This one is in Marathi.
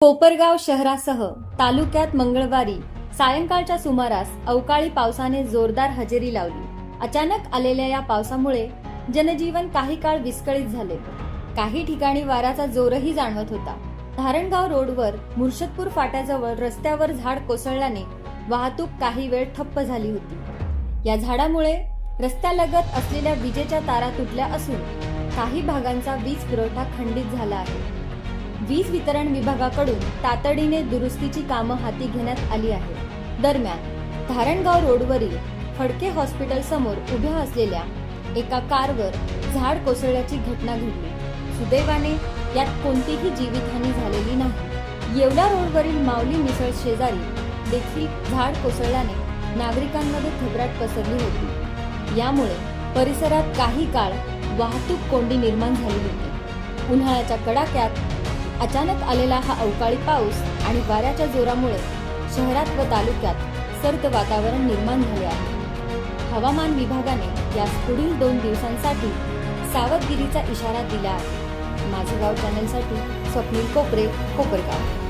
कोपरगाव शहरासह तालुक्यात मंगळवारी सायंकाळच्या सुमारास अवकाळी पावसाने जोरदार हजेरी लावली. अचानक आलेल्या या पावसामुळे जनजीवन काही काळ विस्कळीत झाले. काही ठिकाणी वाऱ्याचा जोरही जाणवत होता. धारणगाव रोडवर मुर्शदपूर फाट्याजवळ रस्त्यावर झाड कोसळल्याने वाहतूक काही वेळ ठप्प झाली होती. या झाडामुळे रस्त्यालगत असलेल्या विजेच्या तारा तुटल्या असून काही भागांचा वीज पुरवठा खंडित झाला आहे. वीज वितरण विभागाकडून तातडीने दुरुस्तीची कामं हाती घेण्यात आली आहेत. दरम्यान धारणगाव रोडवरील फडके हॉस्पिटल समोर उभ्या असलेल्या एका कारवर झाड कोसळल्याची घटना घडली. सुदैवाने यात कोणतीही जीवितहानी झालेली नाही. येवला रोडवरील माऊली मिसळ शेजारी देखील झाड कोसळल्याने नागरिकांमध्ये घबराट पसरली होती. यामुळे परिसरात काही काळ वाहतूक कोंडी निर्माण झाली होती. उन्हाळ्याच्या कडाक्यात अचानक आलेला हा अवकाळी पाऊस आणि वाऱ्याच्या जोरामुळे शहरात व तालुक्यात सर्द वातावरण निर्माण झाले आहे. हवामान विभागाने यास पुढील दोन दिवसांसाठी सावधगिरीचा इशारा दिला आहे. माझे गाव चॅनलसाठी स्वप्नील कोपरे कोपरगाव.